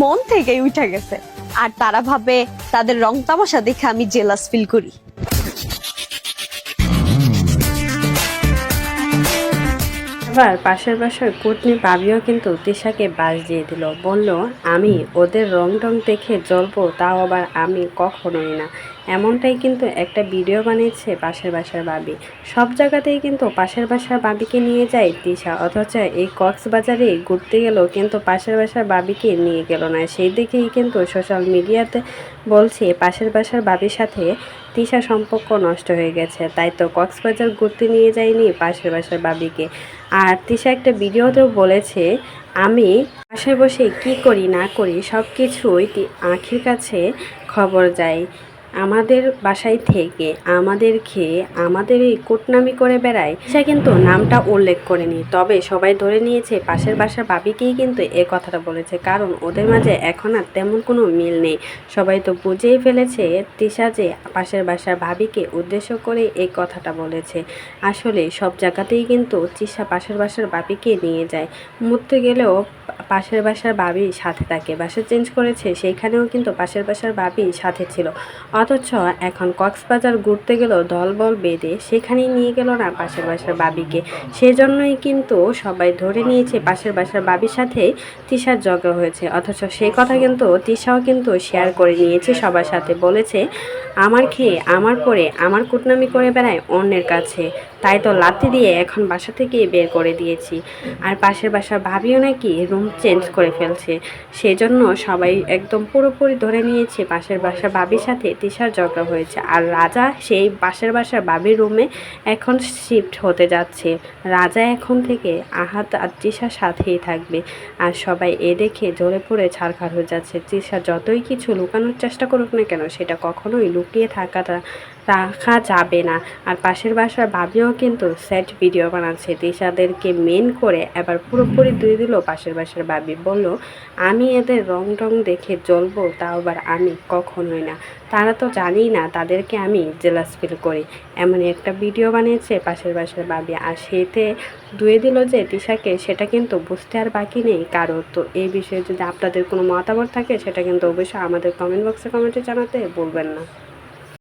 মন থেকেই উঠে গেছে। আর তারা ভাবে তাদের রং তামাশা দেখে আমি জেলাস ফিল করি। আবার পাশের বাসার কুটনি ভাবিও কিন্তু তিশাকে বাস দিয়ে দিল। বলল, আমি ওদের রং টং দেখে জ্বলবো, তাও আবার আমি কখনোই না। এমনটাই কিন্তু একটা ভিডিও বানিয়েছে পাশের বাসার বাবি। সব জায়গাতেই কিন্তু পাশের বাসার বাবিকে নিয়ে যায় তিশা, অথচ এই কক্সবাজারে ঘুরতে গেল কিন্তু পাশের বাসার বাবিকে নিয়ে গেল না। সেই দিকেই কিন্তু সোশ্যাল মিডিয়াতে বলছে, পাশের বাসার বাবির সাথে তিশা সম্পর্ক নষ্ট হয়ে গেছে, তাই তো কক্সবাজার ঘুরতে নিয়ে যায়নি পাশের বাসার বাবিকে। আর তিশা একটা ভিডিওতেও বলেছে, আমি পাশে বসে কি করি না করি সব কিছুই আখির কাছে খবর যায়। আমাদের বাসায় থেকে আমাদের খেয়ে আমাদের এই কুটনামি করে বেড়ায়, সে কিন্তু নামটা উল্লেখ করেনি। তবে সবাই ধরে নিয়েছে পাশের বাসার বাবিকেই কিন্তু এ কথাটা বলেছে, কারণ ওদের মাঝে এখন আর তেমন কোনো মিল নেই। সবাই তো বুঝেই ফেলেছে তিশা যে পাশের বাসার ভাবিকে উদ্দেশ্য করে এই কথাটা বলেছে। আসলে সব জায়গাতেই কিন্তু তিশা পাশের বাসার বাবিকে নিয়ে যায়। মরতে গেলেও পাশের বাসার বাবি সাথে থাকে। বাসা চেঞ্জ করেছে সেইখানেও কিন্তু পাশের বাসার বাবি সাথে ছিল। অথচ এখন কক্সবাজার ঘুরতে গেল দলবল বেঁধে সেখানেই নিয়ে গেল না পাশের বাসার বাবিকে। সেজন্যই কিন্তু সবাই ধরে নিয়েছে পাশের বাসার বাবির সাথে তিশার জগ হয়েছে। অথচ সেই কথা কিন্তু তিশাও কিন্তু শেয়ার করে নিয়েছে সবার সাথে। বলেছে, আমার খেয়ে, আমার পরে, আমার কুটনামি করে বেড়ায় অন্যের কাছে। তাই তো লাথি দিয়ে এখন বাসা থেকে বের করে দিয়েছি। আর পাশের বাসার ভাবিও নাকি রুম চেঞ্জ করে ফেলছে। সেজন্য সবাই একদম পুরোপুরি ধরে নিয়েছে পাশের বাসার বাবির সাথে তিশার ঝগড়া হয়েছে। আর রাজা সেই পাশের বাসার বাবির রুমে এখন শিফট হতে যাচ্ছে। রাজা এখন থেকে আহাত আর তৃষার সাথেই থাকবে। আর সবাই এ দেখে জোরে পড়ে ছাড়খাড় হয়ে যাচ্ছে। তৃষা যতই কিছু লুকানোর চেষ্টা করুক না কেন, সেটা কখনোই লুকিয়ে থাকাটা রাখা যাবে না। আর পাশের বাসার ভাবিও কিন্তু সেট ভিডিও বানাচ্ছে। তৃষাদেরকে মেন করে এবার পুরোপুরি দিয়ে দিল পাশের বাসার বাবি। বলল, আমি এদের রং টং দেখে জ্বলবো, তাও আবার আমি কখনোই না। তারা তো জানি না তাদেরকে আমি জেলাস ফিল করি। এমন একটা ভিডিও বানিয়েছে পাশের বাসার বাবি। আর সেতে ধুয়ে দিল যে তিশাকে সেটা কিন্তু বুঝতে আর বাকি নেই কারও। তো এই বিষয়ে যদি আপনাদের কোনো মতামত থাকে, সেটা কিন্তু অবশ্যই আমাদের কমেন্ট বক্সে কমেন্টে জানাতে বলবেন না।